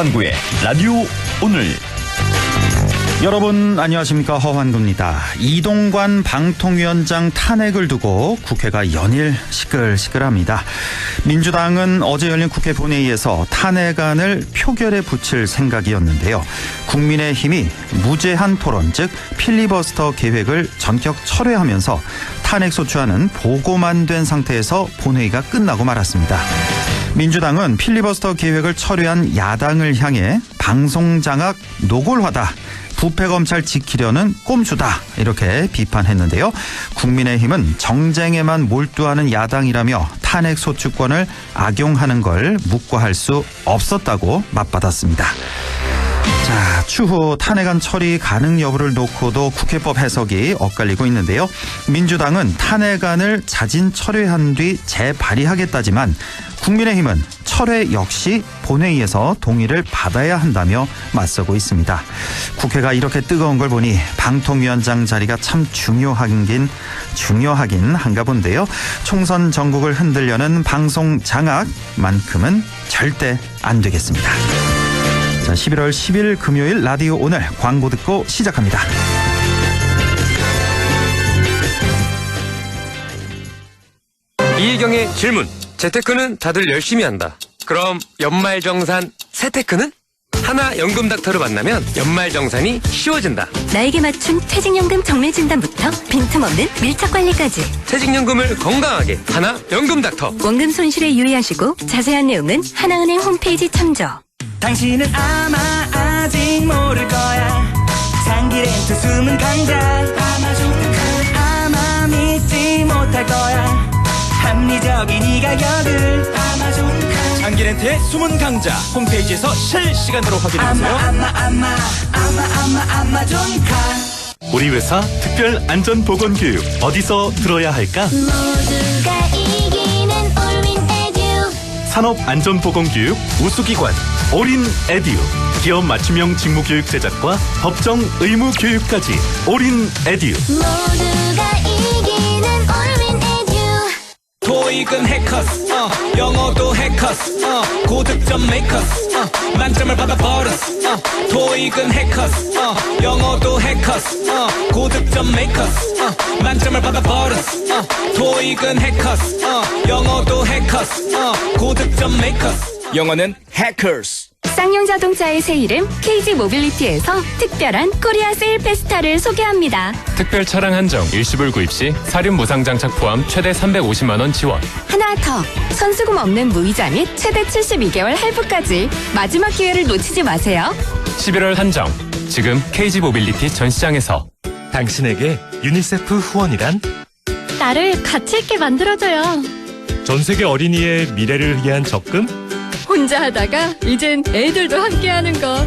허환구의 라디오 오늘 여러분 안녕하십니까 허환구입니다. 이동관 방통위원장 탄핵을 두고 국회가 연일 시끌시끌합니다. 민주당은 어제 열린 국회 본회의에서 탄핵안을 표결에 붙일 생각이었는데요. 국민의힘이 무제한 토론 즉 필리버스터 계획을 전격 철회하면서 탄핵 소추안은 보고만 된 상태에서 본회의가 끝나고 말았습니다. 민주당은 필리버스터 계획을 철회한 야당을 향해 방송장악 노골화다. 부패 검찰 지키려는 꼼수다 이렇게 비판했는데요. 국민의힘은 정쟁에만 몰두하는 야당이라며 탄핵 소추권을 악용하는 걸 묵과할 수 없었다고 맞받았습니다. 자, 추후 탄핵안 처리 가능 여부를 놓고도 국회법 해석이 엇갈리고 있는데요. 민주당은 탄핵안을 자진 철회한 뒤 재발의하겠다지만 국민의힘은 철회 역시 본회의에서 동의를 받아야 한다며 맞서고 있습니다. 국회가 이렇게 뜨거운 걸 보니 방통위원장 자리가 참 중요하긴 중요하긴 한가 본데요. 총선 전국을 흔들려는 방송 장악만큼은 절대 안 되겠습니다. 자, 11월 10일 금요일 라디오 오늘 광고 듣고 시작합니다. 이희경의 질문. 재테크는 다들 열심히 한다. 그럼 연말정산 세테크는? 하나 연금 닥터를 만나면 연말 정산이 쉬워진다. 나에게 맞춘 퇴직연금 정밀 진단부터 빈틈없는 밀착 관리까지 퇴직연금을 건강하게 하나 연금 닥터. 원금 손실에 유의하시고 자세한 내용은 하나은행 홈페이지 참조 당신은 아마 아직 모를 거야. 장기 렌트 숨은 강자. 아마존 아마 믿지 못할 거야. 합리적인 이 가격을 아마존 장기렌트의 숨은 강자. 홈페이지에서 실시간으로 아마 확인하세요. 아마 아마 아마 아마 아마존 카 우리 회사 특별 안전 보건 교육 어디서 들어야 할까? 모두 산업 안전 보건 교육 우수기관 올인 에듀 기업 맞춤형 직무 교육 제작과 법정 의무 교육까지 올인 에듀. 모두가 이기는 올윈 에듀. 토익은 해커스 어, 영어도 해커스 어, 고득점 메이커스 어, 만점을 받아 버렸어 어, 토익은 해커스 어, 영어도 해커스 어, 고득점 메이커스 어, 만점을 받아 버렸 어 어, 토익은 해커스 어, 영어도 해커스 어, 고득점 메이커스 영어는 해커스 쌍용 자동차의 새 이름 KG 모빌리티에서 특별한 코리아 세일 페스타를 소개합니다. 특별 차량 한정 일시불 구입 시 사륜 무상 장착 포함 최대 350만 원 지원. 하나 더 선수금 없는 무이자 및 최대 72개월 할부까지 마지막 기회를 놓치지 마세요. 11월 한정. 지금 KG 모빌리티 전 시장에서 당신에게 유니세프 후원이란 나를 가치 있게 만들어줘요. 전 세계 어린이의 미래를 위한 적금 혼자 하다가 이젠 애들도 함께하는 거.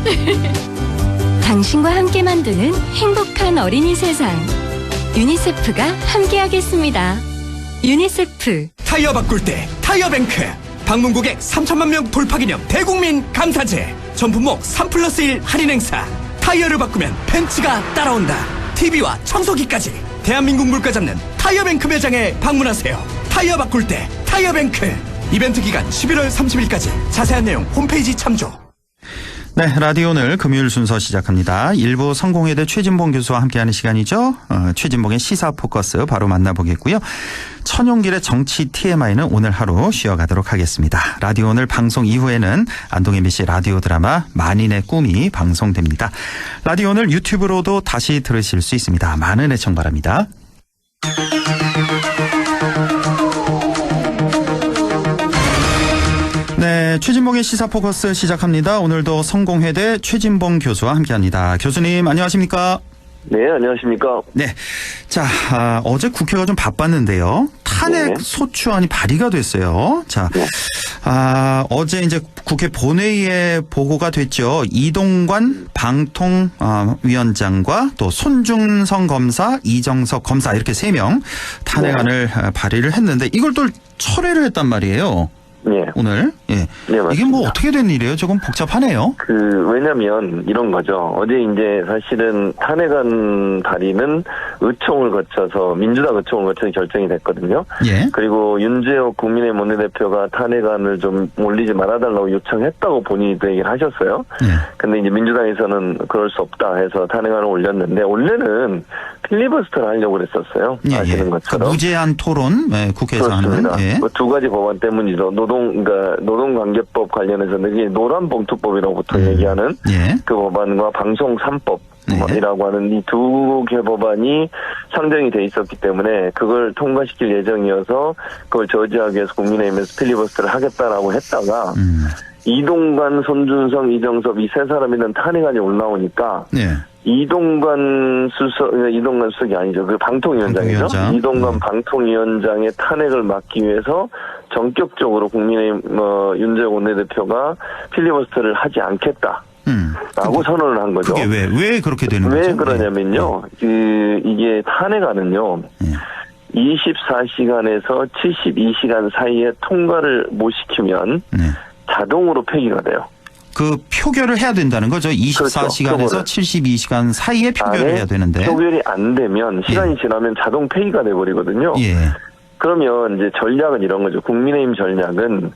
당신과 함께 만드는 행복한 어린이 세상. 유니세프가 함께하겠습니다. 유니세프. 타이어 바꿀 때 타이어 뱅크 방문 고객 3천만 명 돌파 기념 대국민 감사제 전 품목 3 플러스 1 할인 행사 타이어를 바꾸면 벤츠가 따라온다 TV와 청소기까지 대한민국 물가 잡는 타이어뱅크 매장에 방문하세요. 타이어 바꿀 때 타이어뱅크. 이벤트 기간 11월 30일까지 자세한 내용 홈페이지 참조 네, 라디오 오늘 금요일 순서 시작합니다. 일부 성공회대 최진봉 교수와 함께하는 시간이죠. 어, 최진봉의 시사 포커스 바로 만나보겠고요. 천용길의 정치 TMI는 오늘 하루 쉬어가도록 하겠습니다. 라디오 오늘 방송 이후에는 안동 MBC 라디오 드라마 만인의 꿈이 방송됩니다. 라디오 오늘 유튜브로도 다시 들으실 수 있습니다. 많은 애청 바랍니다. 최진봉의 시사 포커스 시작합니다. 오늘도 성공회대 최진봉 교수와 함께합니다. 교수님 안녕하십니까? 네, 안녕하십니까. 네. 자, 아, 어제 국회가 좀 바빴는데요. 탄핵 네. 소추안이 발의가 됐어요. 자, 아, 어제 이제 국회 본회의에 보고가 됐죠. 이동관 방통위원장과 또 손중성 검사, 이정석 검사 이렇게 세 명 탄핵안을 아, 발의를 했는데 이걸 또 철회를 했단 말이에요. 예. 오늘. 예. 네, 이게. 뭐 어떻게 된 일이에요? 조금 복잡하네요. 그, 왜냐면, 이런 거죠. 어제 이제 사실은 탄핵안 발의는 의총을 거쳐서 민주당 의총을 거쳐서 결정이 됐거든요. 예. 그리고 윤재호 국민의힘 원내대표가 탄핵안을 좀 올리지 말아달라고 요청했다고 본인도 얘기를 하셨어요. 예. 근데 이제 민주당에서는 그럴 수 없다 해서 탄핵안을 올렸는데 원래는 필리버스터를 하려고 그랬었어요. 예, 예. 아시는 그 것처럼. 무제한 토론 예, 국회에서 그렇습니다. 하는 예. 그두 가지 법안 때문이죠. 노동, 그러니까 노동관계법 관련해서는 이게 노란봉투법이라고 보통 음. 얘기하는 예. 그 법안과 방송 3법 네. 이라고 하는 이 두 개 법안이 상정이 돼 있었기 때문에 그걸 통과시킬 예정이어서 그걸 저지하기 위해서 국민의힘에서 필리버스터를 하겠다라고 했다가 음. 이동관, 손준성, 이정섭 이 세 사람이 는 탄핵안이 올라오니까 예. 이동관 수석, 이동관 수석이 아니죠. 그 방통위원장이죠. 방통위원장. 이동관 네. 방통위원장의 탄핵을 막기 위해서 전격적으로 국민의힘, 어, 윤재호 원내대표가 필리버스터를 하지 않겠다. 음. 라고 선언을 한 거죠. 그게 왜, 왜 그렇게 되는 거죠? 왜 그러냐면요. 그, 이게 탄핵안은요. 예. 24시간에서 72시간 사이에 통과를 못 시키면 네. 자동으로 폐기가 돼요. 그 표결을 해야 된다는 거죠. 24시간에서 표결을. 72시간 사이에 표결을 해야 되는데. 표결이 안 되면 시간이 지나면 자동 폐기가 돼 버리거든요. 예. 그러면 이제 전략은 이런 거죠. 국민의힘 전략은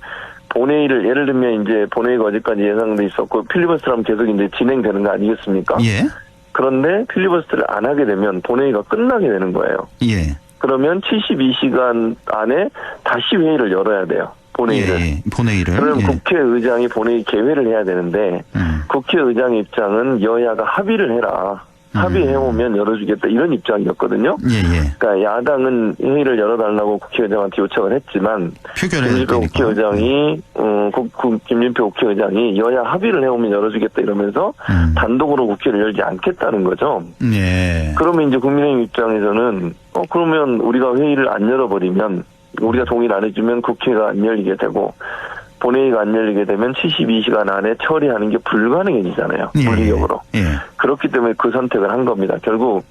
본회의를 예를 들면 이제 본회의가 어제까지 예상돼 있었고 필리버스터하면 계속 이제 진행되는 거 아니겠습니까? 예. 그런데 필리버스터를 안 하게 되면 본회의가 끝나게 되는 거예요. 예. 그러면 72시간 안에 다시 회의를 열어야 돼요. 본회의를. 예. 본회의를. 그럼 예. 국회의장이 본회의 개회를 해야 되는데 음. 국회의장 입장은 여야가 합의를 해라. 합의해오면 열어주겠다 이런 입장이었거든요. 예, 예. 그러니까 야당은 회의를 열어달라고 국회의장한테 요청을 했지만 김진표. 국회의장이 어, 국- 국- 김진표 국회의장이 여야 합의를 해오면 열어주겠다 이러면서 음. 단독으로 국회를 열지 않겠다는 거죠. 예. 그러면 이제 국민의힘 입장에서는 어 그러면 우리가 회의를 안 열어버리면 우리가 동의를 안 해주면 국회가 안 열리게 되고 본회의가 안 열리게 되면 72시간 안에 처리하는 게 불가능해지잖아요. 예. 물리적으로. 예. 그렇기 때문에 그 선택을 한 겁니다. 결국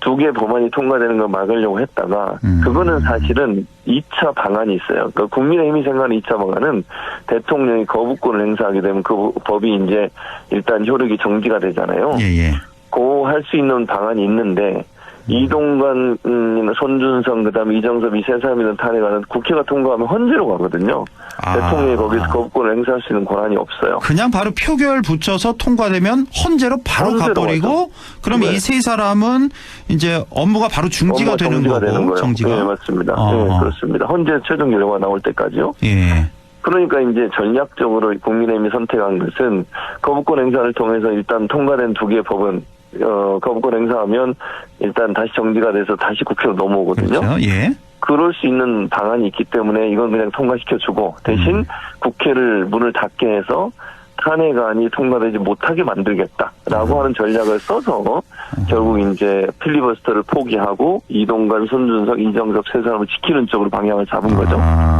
두 개 법안이 통과되는 걸 막으려고 했다가 음. 그거는 사실은 2차 방안이 있어요. 그러니까 국민의힘이 생각하는 2차 방안은 대통령이 거부권을 행사하게 되면 그 법이 이제 일단 효력이 정지가 되잖아요. 예, 예. 그할수 있는 방안이 있는데 이동관, 음, 손준성, 그다음에 이정섭 이 세 사람이는 탄핵안은 국회가 통과하면 헌재로 가거든요. 아. 대통령이 거기서 거부권을 행사할 수 있는 권한이 없어요. 그냥 바로 표결 붙여서 통과되면 헌재로 바로 헌재로 가버리고 가죠. 그럼 네. 이세 사람은 이제 업무가 바로 중지가 업무가 되는 정지가 거고 되는 거예요. 정지가 네, 맞습니다. 어. 네, 그렇습니다. 헌재 최종 결과가 나올 때까지요. 예. 그러니까 이제 전략적으로 국민의힘이 선택한 것은 거부권 행사를 통해서 일단 통과된 두 개의 법은 어, 거부권 행사하면 일단 다시 정지가 돼서 다시 국회로 넘어오거든요. 그렇죠. 예. 그럴 수 있는 방안이 있기 때문에 이건 그냥 통과시켜주고 대신 음. 국회를 문을 닫게 해서 탄핵안이 통과되지 못하게 만들겠다라고 음. 하는 전략을 써서 결국 이제 필리버스터를 포기하고 이동관, 손준석, 이정섭 세 사람을 지키는 쪽으로 방향을 잡은 거죠. 아,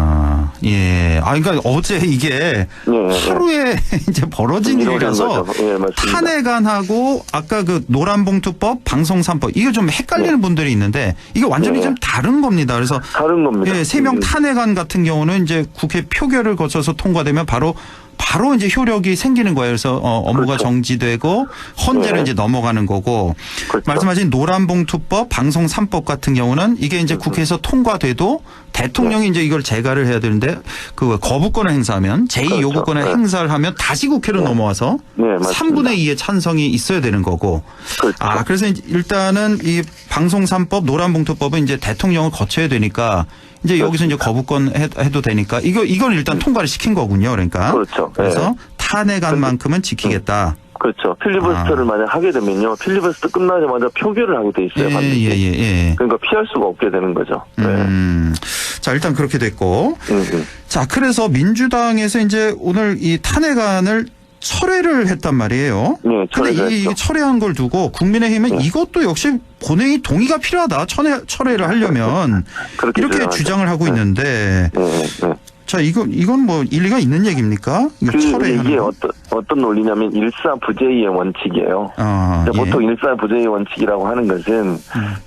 예. 아, 그러니까 어제 이게 네, 네. 하루에 이제 벌어진 일이라서. 예. 탄핵안하고 아까 그 노란봉투법, 방송3법 이게 좀 헷갈리는 분들이 있는데 이게 완전히 네. 좀 다른 겁니다. 그래서 다른 겁니다. 예, 세명 음. 탄핵안 같은 경우는 이제 국회 표결을 거쳐서 통과되면 바로 바로 이제 효력이 생기는 거예요. 그래서 어, 업무가 그렇죠. 정지되고 헌재로 네. 이제 넘어가는 거고 그렇죠. 말씀하신 노란봉투법, 방송 3법 같은 경우는 이게 이제 국회에서 통과돼도 대통령이 이제 이걸 재가를 해야 되는데 그 거부권을 행사하면 제2 그렇죠. 요구권을 네. 행사를 하면 다시 국회로 넘어와서 네, 맞습니다. 3분의 2의 찬성이 있어야 되는 거고 그렇죠. 아 그래서 일단은 이 방송 3법, 노란봉투법은 이제 대통령을 거쳐야 되니까 이제 여기서 이제 거부권 해- 해도 되니까 이거 이건 일단 통과를 시킨 거군요. 그러니까 그렇죠. 그래서 네. 탄핵안 만큼은 지키겠다. 그렇죠. 필리버스터를 만약 하게 되면요. 필리버스터 끝나자마자 표결을 하게 돼 있어요. 예, 반드시. 예, 예, 예. 그러니까 피할 수가 없게 되는 거죠. 네. 음. 자, 일단 그렇게 됐고. 음, 음. 자, 그래서 민주당에서 이제 오늘 이 탄핵안을 철회를 했단 말이에요. 네, 근데 철회를 이 했죠. 철회한 걸 두고 국민의힘은 네. 이것도 역시 본회의 동의가 필요하다. 철회, 철회를 하려면 그렇게 이렇게 주장하죠. 주장을 하고 네. 있는데 네, 네. 자, 이거 이건 뭐 일리가 있는 얘기입니까? 그 이게 거? 어떤 어떤 논리냐면 일사부재의 원칙이에요. 아, 그러니까 예. 음. 보통 일사부재의 원칙이라고 하는 것은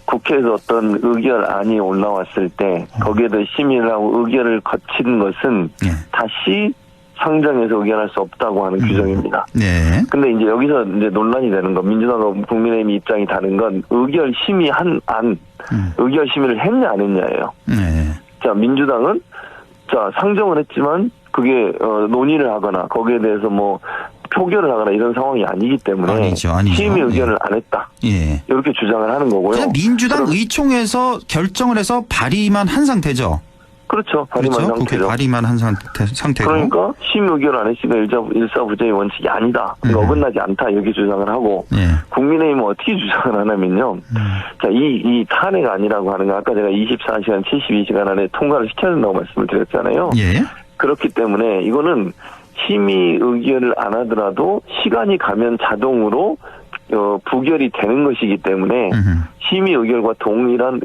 국회에서 어떤 의결안이 올라왔을 때 거기에 대해 심의를 하고 의결을 거친 것은 예. 다시 상정해서 의견할 수 없다고 하는 규정입니다. 네. 근데 이제 여기서 이제 논란이 되는 건 민주당과 국민의힘 입장이 다른 건 의결 심의한 안 음. 의결 심의를 했냐 안 했냐예요. 네. 자 민주당은 자 상정은 했지만 그게 어, 논의를 하거나 거기에 대해서 뭐 표결을 하거나 이런 상황이 아니기 때문에 아니죠, 아니죠. 심의 의견을 예. 안 했다 예. 이렇게 주장을 하는 거고요. 민주당 의총에서 결정을 해서 발의만 한 상태죠. 그렇죠 발의만 그렇죠. 상태죠. 발의만 한 상태, 상태고. 그러니까 심의 의결 안 했으면 일자, 일사부재의 원칙이 아니다. 음. 어긋나지 않다. 이렇게 주장을 하고 예. 국민의힘은 어떻게 주장을 하냐면요. 음. 자, 이, 이 탄핵 아니라고 하는 거 아까 제가 24시간, 72시간 안에 통과를 시켜야 된다고 말씀을 드렸잖아요. 예. 그렇기 때문에 이거는 심의 의결을 안 하더라도 시간이 가면 자동으로 어, 부결이 되는 것이기 때문에 음흠. 심의 의결과 동일한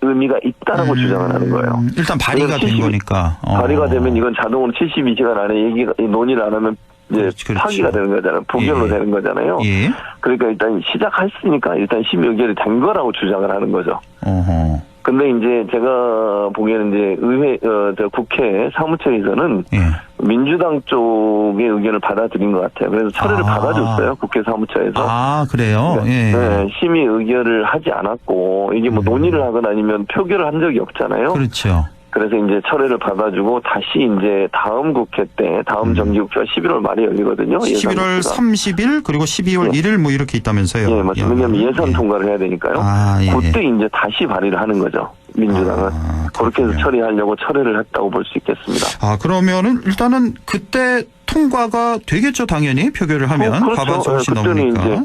의미가 있다라고 주장을 하는 거예요. 음, 일단 발의가 된 70 거니까. 어. 발의가 되면 이건 자동으로 72시간 안에 얘기가 이 논의를 안 하면 이제 그렇죠. 파기가 되는 거잖아요. 부결로 예. 되는 거잖아요. 예. 그러니까 일단 시작했으니까 일단 심의 의결이 된 거라고 주장을 하는 거죠. 어허. 근데 이제 제가 보기에는 이제 의회, 어, 저 국회 사무처에서는 예. 민주당 쪽의 의견을 받아들인 것 같아요. 그래서 철회를 아. 받아줬어요. 국회 사무처에서. 아, 그래요? 예. 네, 심의 의결을 하지 않았고 이게 뭐 음. 논의를 하거나 아니면 표결을 한 적이 없잖아요. 그렇죠. 그래서 이제 철회를 받아주고 다시 이제 다음 국회 때 다음 정기국회가 11월 말에 열리거든요. 예산 11월 국회가. 30일 그리고 12월 예. 1일 뭐 이렇게 있다면서요. 예, 맞습니다. 왜냐하면 예산 예. 통과를 해야 되니까요. 아, 예. 그때 이제 다시 발의를 하는 거죠. 민주당은. 아, 그렇게 해서. 처리하려고 철회를 했다고 볼 수 있겠습니다. 아, 그러면은 일단은 그때 통과가 되겠죠, 당연히 표결을 하면 어, 그렇죠. 과반수 훨씬 예, 그때는 넘으니까. 이제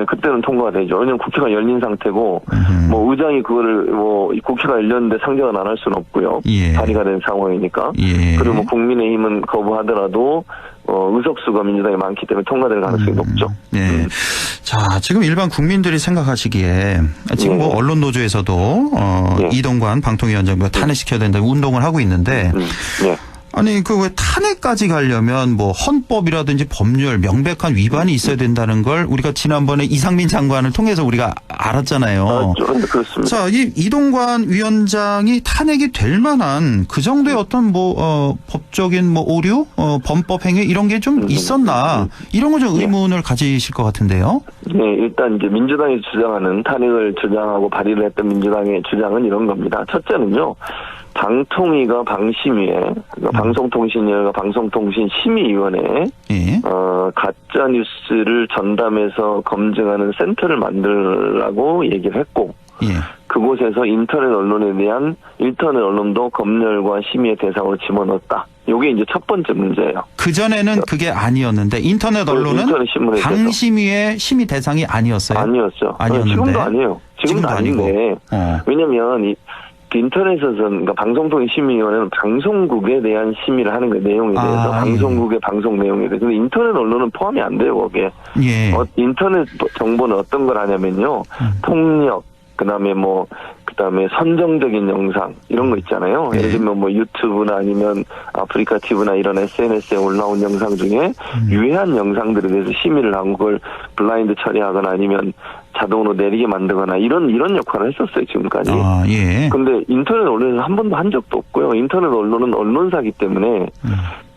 예, 그때는 통과가 되죠. 왜냐하면 국회가 열린 상태고 음흠. 뭐 의장이 그거를 뭐 국회가 열렸는데 상정은 안 할 수는 없고요. 예. 발의가 된 상황이니까. 예. 그리고 뭐 국민의힘은 거부하더라도 어, 의석수가 민주당이 많기 때문에 통과될 가능성이 높죠. 네. 음. 자, 지금 일반 국민들이 생각하시기에 지금 네. 뭐 언론 노조에서도 어 네. 이동관 방통위원장과 탄핵시켜야 된다 운동을 하고 있는데 음, 네. 아니 그 왜 탄핵까지 가려면 뭐 헌법이라든지 법률 명백한 위반이 있어야 된다는 걸 우리가 지난번에 이상민 장관을 통해서 우리가 알았잖아요. 아, 좀 그렇습니다. 자, 이 이동관 위원장이 탄핵이 될 만한 그 정도의 어떤 뭐 어, 법적인 뭐 오류, 어, 범법 행위 이런 게 좀 있었나 이런 거 좀 의문을 가지실 것 같은데요. 네, 일단 이제 민주당이 주장하는 탄핵을 주장하고 발의를 했던 민주당의 주장은 이런 겁니다. 첫째는요, 방통위가 방심위에, 그러니까 방송통신위원회가 방송통신심의위원회에, 예. 어, 가짜 뉴스를 전담해서 검증하는 센터를 만들라고 얘기를 했고, 예. 그곳에서 인터넷 언론에 대한 인터넷 언론도 검열과 심의의 대상으로 집어넣었다. 요게 이제 첫 번째 문제예요. 그 전에는 그게 아니었는데 인터넷 언론은 인터넷. 방심위의 심의 대상이 아니었어요. 아니었죠. 아니었는데. 지금도 아니에요. 지금도, 지금도 아니고. 아닌데. 어. 왜냐면 이 인터넷에서는 그러니까 방송통신 심의위원회는 방송국에 대한 심의를 하는 거예요. 내용에 대해서 아, 예. 방송국의 방송 내용에 대해서. 근데 인터넷 언론은 포함이 안 돼요. 거기에. 예. 어, 인터넷 정보는 어떤 걸 하냐면요. 음. 폭력, 그다음에 뭐 그다음에 선정적인 영상 이런 거 있잖아요. 네. 예를 들면 뭐 유튜브나 아니면 아프리카 TV나 이런 SNS에 올라온 영상 중에 음. 유해한 영상들에 대해서 심의를 하고 그걸 블라인드 처리하거나 아니면 자동으로 내리게 만들거나 이런 이런 역할을 했었어요 지금까지. 아, 예. 근데 인터넷 언론에서 한 번도 한 적도 없고요. 인터넷 언론은 언론사기 때문에 음.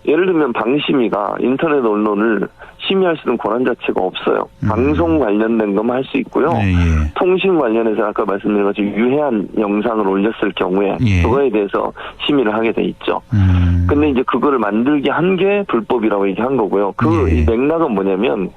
예를 들면 방심위가 인터넷 언론을 심의할 수 있는 권한 자체가 없어요. 음. 방송 관련된 것만 할 수 있고요. 예, 예. 통신 관련해서 아까 말씀드린 것처럼 유해한 영상을 올렸을 경우에 예. 그거에 대해서 심의를 하게 돼 있죠. 음. 근데 이제 그거를 만들게 한 게 불법이라고 얘기한 거고요. 그 예. 이 맥락은 뭐냐면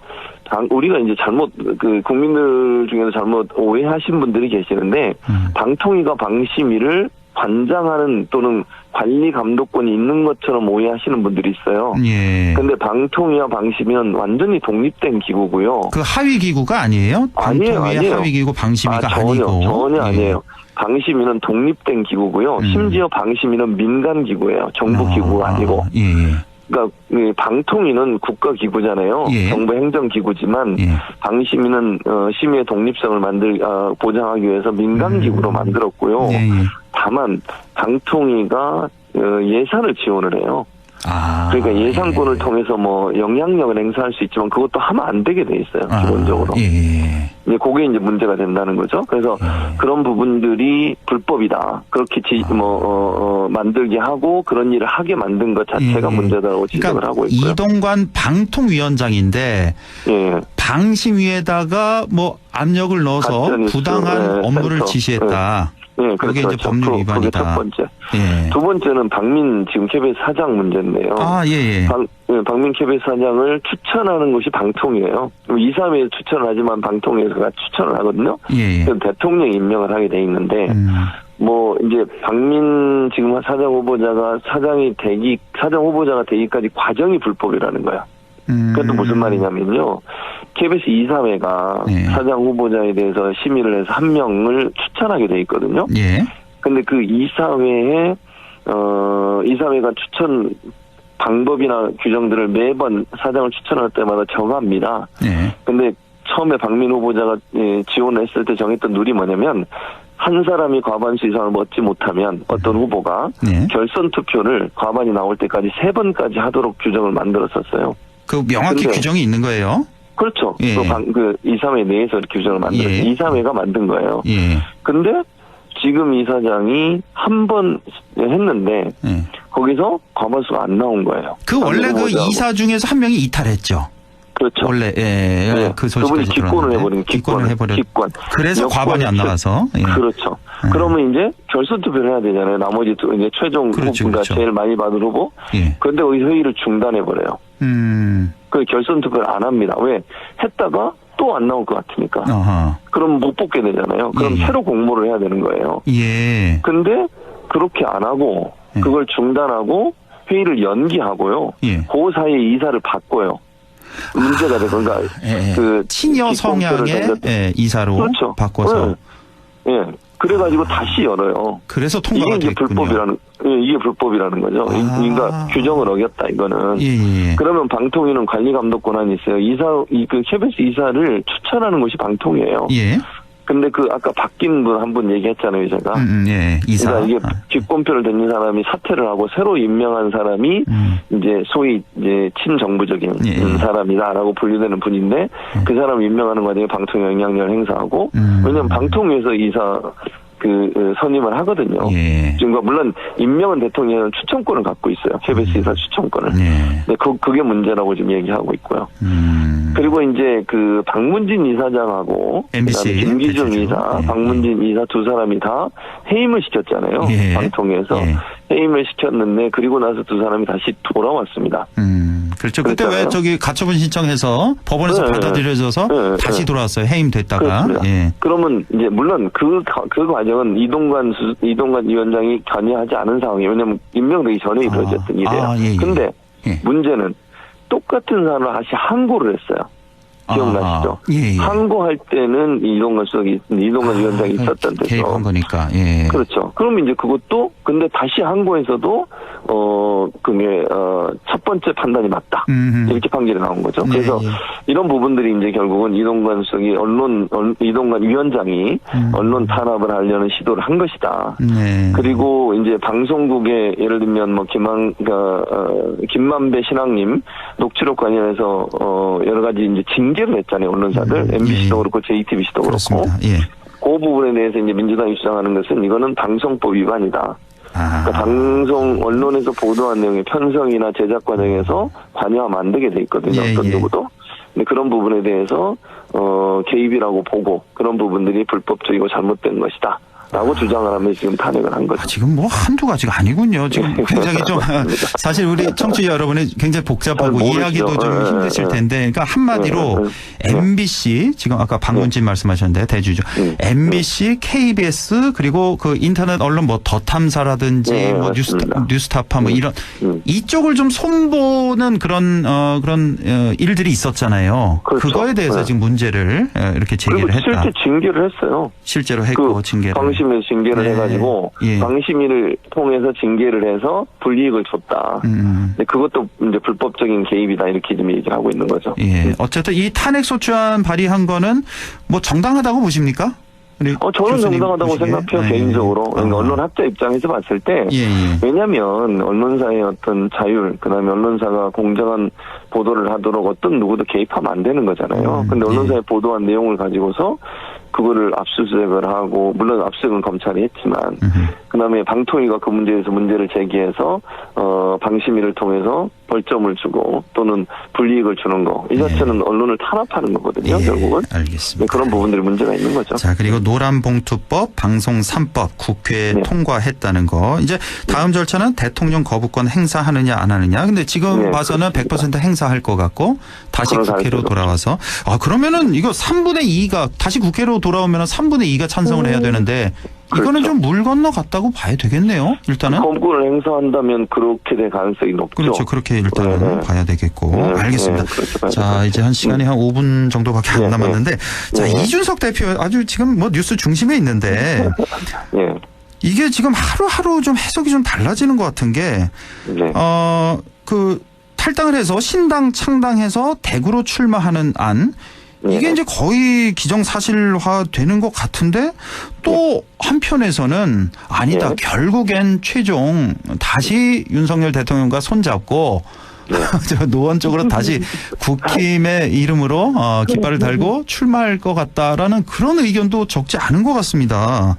당- 우리가 이제 잘못 그 국민들 중에서 잘못 오해하신 분들이 계시는데 음. 방통위가 방심위를 관장하는 또는 관리 감독권이 있는 것처럼 오해하시는 분들이 있어요. 예. 근데 방통위와 방심위는 완전히 독립된 기구고요. 그 하위 기구가 아니에요? 아니에요, 방통위의 아니에요. 하위 기구 방심위가 아, 전혀, 니고 전혀 예. 아니에요. 방심위는 독립된 기구고요. 음. 심지어 방심위는 민간 기구예요. 정부 아, 기구가 아니고. 예, 예. 그러니까 이 방통위는 국가 기구잖아요. 예. 정부 행정 기구지만 예. 방심위는 어, 심의의 독립성을 만들 어, 보장하기 위해서 민간 음. 기구로 만들었고요. 예, 예. 다만 방통위가 어, 예산을 지원을 해요. 아, 그러니까 예산권을 통해서 뭐 영향력을 행사할 수 있지만 그것도 하면 안 되게 돼 있어요. 아, 기본적으로. 예, 예. 이제 그게 이제 문제가 된다는 거죠. 그래서 예. 그런 부분들이 불법이다. 그렇게 지, 아. 뭐, 어, 어, 만들게 하고 그런 일을 하게 만든 것 자체가 예. 문제다라고 지적을 그러니까 하고 있고요. 이동관 방통위원장인데 예. 방심위에다가 뭐 압력을 넣어서 부당한 예, 업무를. 지시했다. 예, 그게 그렇죠. 이제 법률 그- 위반이다. 첫 번째. 예. 두 번째는 박민 지금 KBS 사장 문제인데요. 아, 예, 예. 방, 예, 박민 KBS 사장을 추천하는 것이 방통이에요. 2, 3회 추천을 하지만 방통위에서가 추천을 하거든요. 예, 예. 그럼 대통령이 임명을 하게 돼 있는데 음. 뭐 이제 박민 지금 사장 후보자가 사장이 되기 사장 후보자가 되기까지 과정이 불법이라는 거야. 음. 그것도 무슨 말이냐면요. KBS 이사회가 네. 사장 후보자에 대해서 심의를 해서 한 명을 추천하게 돼 있거든요. 예. 근데 그 이사회에 어 이사회가 추천 방법이나 규정들을 매번 사장을 추천할 때마다 정합니다. 예. 근데 처음에 박민 후보자가 예, 지원했을 때 정했던 룰이 뭐냐면 한 사람이 과반수 이상을 얻지 못하면 어떤 후보가 네. 결선 투표를 과반이 나올 때까지 세 번까지 하도록 규정을 만들었었어요. 그 명확히 규정이 있는 거예요. 그렇죠. 예. 그, 방, 그 이사회 내에서 이렇게 규정을 만들었어요. 예. 이사회가 만든 거예요. 예. 근데 지금 이사장이 한 번 했는데 예. 거기서 과반수가 안 나온 거예요. 그 원래 그. 이사 중에서 한 명이 이탈했죠. 그렇죠. 원래 예, 예. 네. 그 소식까지 기권을. 해버린 기권을 해버렸. 기권. 그래서 과반이 안 나와서. 예. 그렇죠. 음. 그러면 이제 결선 투표를 해야 되잖아요. 나머지 두, 이제 최종 그렇죠, 후보가 그렇죠. 제일 많이 받은 후보. 예. 그런데 거기 회의를 중단해 버려요. 음. 그 결선 투표를 안 합니다. 왜? 했다가 또 안 나올 것 같으니까. 어허. 그럼 못 뽑게 되잖아요. 그럼 예, 예. 새로 공모를 해야 되는 거예요. 예. 근데 그렇게 안 하고 예. 그걸 중단하고 회의를 연기하고요. 예. 그 사이에 이사를 바꿔요. 문제가 되고 그러니까 예, 예. 그 친여 성향의 예, 이사로 그렇죠. 바꿔서 예. 예. 그래가지고 다시 열어요. 그래서 이게 통과가 이제 됐군요. 불법이라는 예, 이게 불법이라는 거죠. 이- 아. 그러니까 규정을 어겼다 이거는. 예, 예. 그러면 방통위는 관리 감독 권한이 있어요. 이사 이 그 KBS 이사를 추천하는 것이 방통이에요. 예. 근데 그 아까 바뀐 분 한분 얘기했잖아요, 제가. 음, 음, 예. 이사. 그러니까 이게 아. 기권표를 던진 사람이 사퇴를 하고 새로 임명한 사람이 음. 이제 소위 이제 친정부적인 예, 예. 음, 사람이다라고 분류되는 분인데 그 사람 임명하는 과정에 방통 영향력을 행사하고 음. 왜냐하면 방통위에서 이사 그 어, 선임을 하거든요. 예. 지금 물론 임명은 대통령은 추천권을 갖고 있어요. KBS 이사 추천권을. 예. 근데 그 그게 문제라고 지금 얘기하고 있고요. 음. 그리고 이제 그 박문진 이사장하고 MBC 김기중. 이사, 예, 박문진 이사 두 사람이 다 해임을 시켰잖아요. 예. 방통위에서 예. 해임을 시켰는데 그리고 나서 두 사람이 다시 돌아왔습니다. 음, 그렇죠. 그때 왜. 저기 가처분 신청해서 법원에서 네, 받아들여져서 네, 다시 네. 돌아왔어요. 해임됐다가. 그렇습니다. 예. 그러면 이제 물론 그, 가- 그 과정은 이동관 수, 이동관 위원장이 관여하지 않은 상황이에요. 왜냐하면 임명되기 전에 아, 이루어졌던 일이에요. 아, 예, 예. 근데 예. 문제는 똑같은 사람을 다시 항고를 했어요. 기억나시죠? 아, 예, 예. 항고할 때는 이동관 수석이 이동관 위원장이 아, 있었던 데서 개입한 거니까. 예. 그렇죠. 그러면 이제 그것도 근데 다시 항고에서도 어 그게 어첫 번째 판단이 맞다 음. 이렇게 판결이 나온 거죠. 네, 그래서 예. 이런 부분들이 이제 결국은 이동관 수석이 언론 언- 이동관 위원장이 음. 언론 탄압을 하려는 시도를 한 것이다. 네. 그리고 이제 방송국에 예를 들면 뭐 김한 그 어, 김만배 신앙님 녹취록 관련해서 어 여러 가지 이제 징계 를 했잖아요 언론사들 음, MBC도 예. 그렇고 JTBC도 그렇고 그렇습니다. 예. 그 부분에 대해서 이제 민주당이 주장하는 것은 이거는 방송법 위반이다. 아. 그러니까 방송 언론에서 보도한 내용의 편성이나 제작 과정에서 관여하면 안 되게 돼 있거든요. 예, 어떤 예. 누구도. 근데 그런 부분에 대해서 어 개입이라고 보고 그런 부분들이 불법적이고 잘못된 것이다. 라고 주장을 하면서 지금 탄핵을 한 거죠. 아, 지금 뭐 한두 가지가 아니군요. 지금 네. 굉장히 좀 사실 우리 청취자 여러분이 굉장히 복잡하고. 이해하기도 좀 예, 힘드실 예, 텐데, 그러니까 한마디로. MBC 지금 아까 박문진 말씀하셨는데 대주주 예, MBC, KBS 그리고 그 인터넷 언론 뭐 더탐사라든지 예, 뭐 뉴스 맞습니다. 뉴스타파 뭐 음, 이런 음. 이쪽을 좀 손보는 그런 어 그런 어, 일들이 있었잖아요. 그렇죠. 그거에 대해서 네. 지금 문제를 어, 이렇게 제기를 했다. 실제 징계를 했어요. 실제로 했고 그 징계를. 방심에 징계를 네. 해가지고 예. 방심위를 통해서 징계를 해서 불이익을 줬다. 음. 근데 그것도 이제 불법적인 개입이다 이렇게 지금 얘기를 하고 있는 거죠. 예. 어쨌든 이 탄핵 소추안 발의한 거는 뭐 정당하다고 보십니까? 어, 저는 정당하다고 보시기에? 생각해요, 네. 개인적으로. 그러니까 아. 언론 학자 입장에서 봤을 때. 예, 예. 왜냐면, 언론사의 어떤 자율, 그 다음에 언론사가 공정한 보도를 하도록 어떤 누구도 개입하면 안 되는 거잖아요. 음, 근데 예. 언론사에 보도한 내용을 가지고서 그거를 압수수색을 하고, 물론 압수수색은 검찰이 했지만, 음흠. 그 다음에 방통위가 그 문제에서 문제를 제기해서, 어, 방심위를 통해서 벌점을 주고, 또는 불이익을 주는 거. 이 자체는 언론을 탄압하는 거거든요, 예, 결국은. 네, 알겠습니다. 그런 부분들이 문제가 있는 거죠. 자, 그리고 노란봉투법, 방송 3법 국회에 네. 통과했다는 거. 이제 다음 절차는 대통령 거부권 행사하느냐 안 하느냐. 근데 지금 네, 봐서는 그렇습니다. 100% 행사할 것 같고 다시 국회로 돌아와서 아, 그러면은 이거 3분의 2가 다시 국회로 돌아오면 3분의 2가 찬성을 해야 되는데 이거는 그렇죠. 좀물 건너 갔다고 봐야 되겠네요. 일단은. 거부권을 행사한다면 그렇게 될 가능성이 높죠. 그렇죠. 그렇게 일단은 네, 네. 봐야 되겠고. 네, 알겠습니다. 네, 봐야 자, 이제 한 시간이 한 5분 정도밖에 안 네, 남았는데. 자, 네. 이준석 대표 아주 지금 뭐 뉴스 중심에 있는데. 예. 이게 지금 하루하루 좀 해석이 좀 달라지는 것 같은 게, 네. 어, 그, 탈당을 해서 신당 창당해서 대구로 출마하는 안, 이게 네. 이제 거의 기정사실화 되는 것 같은데, 또 한편에서는 아니다, 네. 결국엔 최종 다시 윤석열 대통령과 손잡고, 네. 저 노원 쪽으로 다시 국힘의 이름으로 어, 깃발을 달고 출마할 것 같다라는 그런 의견도 적지 않은 것 같습니다.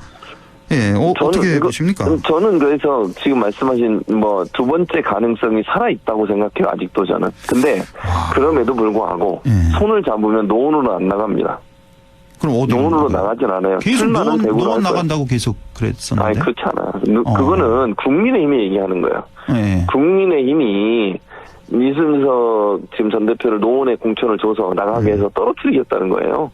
예, 어, 어떻게 이거- 보십니까? 저는 그래서 지금 말씀하신 뭐 두 번째 가능성이 살아 있다고 생각해요. 아직도 저는. 근데 그럼에도 불구하고 예. 손을 잡으면 노원으로 안 나갑니다. 그럼 어디 노원으로 나가진 않아요. 계속 노원, 노원. 나간다고 계속 아니 그랬었는데. 않아. 누- 어. 그거는 국민의힘이 얘기하는 거예요. 예. 국민의힘이 이순석 지금 전 대표를 노원에 공천을 줘서 나가게 해서 떨어뜨리겠다는 거예요.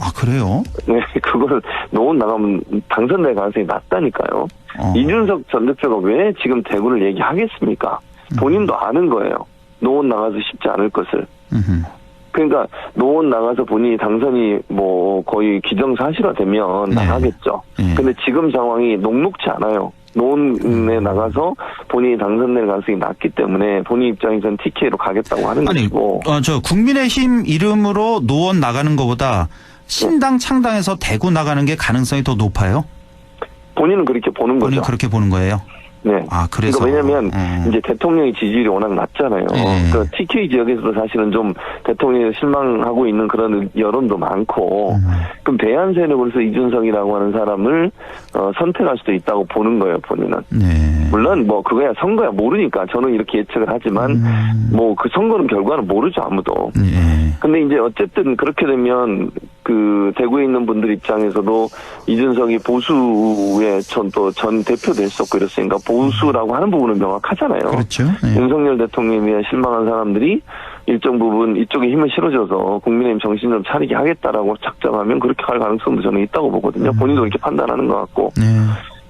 아 그래요? 네, 그걸 노원 나가면 당선될 가능성이 낮다니까요. 어. 이준석 전 대표가 왜 지금 대구를 얘기하겠습니까? 본인도 아는 거예요. 노원 나가서 쉽지 않을 것을. 음흠. 그러니까 노원 나가서 본인이 당선이 뭐 거의 기정사실화 되면 네. 나가겠죠. 네. 근데 지금 상황이 녹록지 않아요. 노원에 음. 나가서 본인이 당선될 가능성이 낮기 때문에 본인 입장에서는 TK로 가겠다고 하는 아니, 것이고. 어, 저 국민의힘 이름으로 노원 나가는 것보다 신당 창당해서 대구 나가는 게 가능성이 더 높아요? 본인은 그렇게 보는 본인 거죠. 그렇게 보는 거예요? 네. 아 그래서 그러니까 왜냐면 어. 이제 대통령의 지지율이 워낙 낮잖아요. 예. 그 TK 지역에서도 사실은 좀 대통령에 실망하고 있는 그런 여론도 많고 음. 그럼 대한 세력으로서 이준석이라고 하는 사람을 어, 선택할 수도 있다고 보는 거예요, 본인은. 네. 물론 뭐 그거야 선거야 모르니까 저는 이렇게 예측을 하지만 음. 뭐 그 선거는 결과는 모르죠 아무도. 예. 근데 이제 어쨌든 그렇게 되면 그 대구에 있는 분들 입장에서도 이준석이 보수의 전또전 대표 없고 이랬으니까 보수라고 하는 부분은 명확하잖아요. 그렇죠. 예. 윤석열 대통령에 실망한 사람들이 일정 부분 이쪽에 힘을 실어줘서 국민의힘 정신 좀 차리게 하겠다라고 작정하면 그렇게 할 가능성도 저는 있다고 보거든요. 음. 본인도 그렇게 판단하는 것 같고. 네.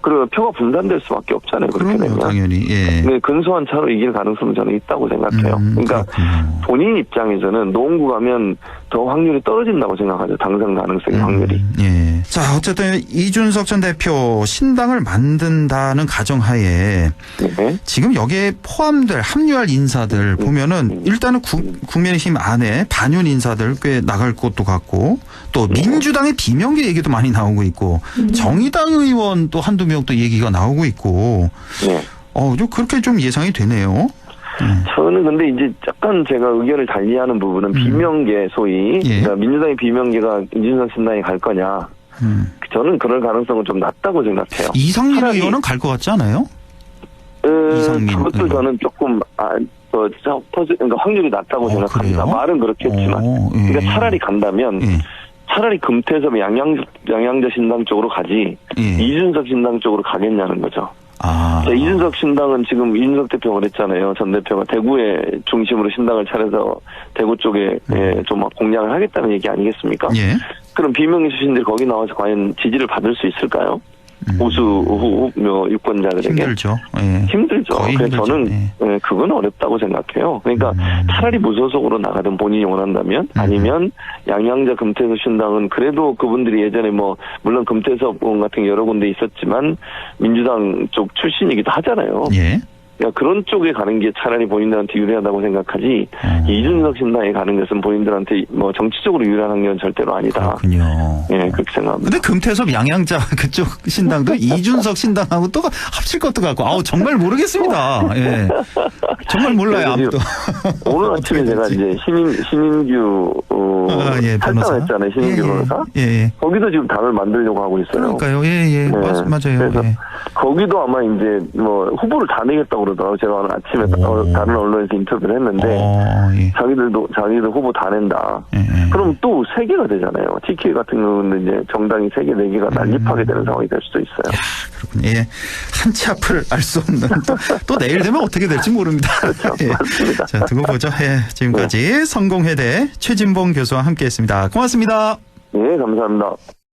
그리고 표가 분산될 수밖에 없잖아요. 그렇게 그럼요, 되면. 당연히. 예. 네, 근소한 차로 이길 가능성은 저는 있다고 생각해요. 음, 그러니까 그렇군요. 본인 입장에서는 노원구 가면 더 확률이 떨어진다고 생각하죠. 당선 가능성의 확률이. 음, 예. 자, 어쨌든 이준석 전 대표 신당을 만든다는 가정하에 네. 지금 여기에 포함될 합류할 인사들 보면은 일단은 국, 국민의힘 안에 반윤 인사들 꽤 나갈 것도 같고 또 민주당의 비명계 얘기도 많이 나오고 있고 정의당 의원 또 한두 명또 얘기가 나오고 있고 네. 어, 좀 그렇게 좀 예상이 되네요. 저는 근데 이제 약간 제가 의견을 달리하는 부분은 비명계 소위 음. 예. 그러니까 민주당의 비명계가 이준석 신당에 갈 거냐. 음. 저는 그럴 가능성은 좀 낮다고 생각해요. 이상민 차라리- 의원은 갈 것 같지 않아요? 어, 이상민 그것도 의원. 저는 조금 아, 어, 저, 퍼즈- 그러니까 확률이 낮다고 어, 생각합니다. 그래요? 말은 그렇게 했지만. 어, 예. 그러니까 차라리 간다면 예. 차라리 금태섭 양양 양양자 신당 쪽으로 가지 예. 이준석 신당 쪽으로 가겠냐는 거죠. 아. 자, 이준석 신당은 지금 이준석 대표가 그랬잖아요. 전 대표가 대구에 중심으로 신당을 차려서 대구 쪽에 예, 좀막 공략을 하겠다는 얘기 아니겠습니까? 음. 예. 그럼 비명의 수신들이 거기 나와서 과연 지지를 받을 수 있을까요? 보수 후, 뭐 유권자들에게 음. 힘들죠. 예. 힘들죠. 그래서 힘들죠. 저는 예. 예, 그건 어렵다고 생각해요. 그러니까 음. 차라리 무소속으로 나가든 본인이 원한다면 아니면 양양자 금태섭 신당은 그래도 그분들이 예전에 뭐 물론 금태섭 같은 게 여러 군데 있었지만 민주당 쪽 출신이기도 하잖아요. 예. 야, 그런 쪽에 가는 게 차라리 본인들한테 유리하다고 생각하지 음. 이준석 신당에 가는 것은 본인들한테 뭐 정치적으로 유리한 환경은 절대로 아니다. 그렇군요. 예, 그렇게 생각합니다. 근데 금태섭 양양자 그쪽 신당도 이준석 신당하고 또 합칠 것도 같고 아우 정말 모르겠습니다. 예. 정말 몰라요 아무도. 오늘 아침에 제가. 이제 신인 신인규 어, 아, 예. 탈당했잖아요 신인규 예, 예. 변호사. 예, 예. 거기도 지금 당을 만들려고 하고 있어요. 그러니까요. 예, 예. 네. 맞, 맞아요. 그래서 예. 거기도 아마 이제 뭐 후보를 다 내겠다고 그러더라고요. 제가 오늘 아침에 오. 어, 다른 언론에서 인터뷰를 했는데 어, 예. 자기들도 자기들 후보 다 낸다. 예, 예. 그럼 또 세 개가 되잖아요. TK 같은 경우는 이제 정당이 세 개, 네 개가 음. 난립하게 되는 상황이 될 수도 있어요. 그렇군요. 예. 한치 앞을 알 수 없는 또, 또 내일 되면 어떻게 될지 모릅니다. 예. 맞습니다. 자, 두고 보죠. 예. 지금까지 성공회대 최진봉 교수와 함께 했습니다. 고맙습니다. 예, 감사합니다.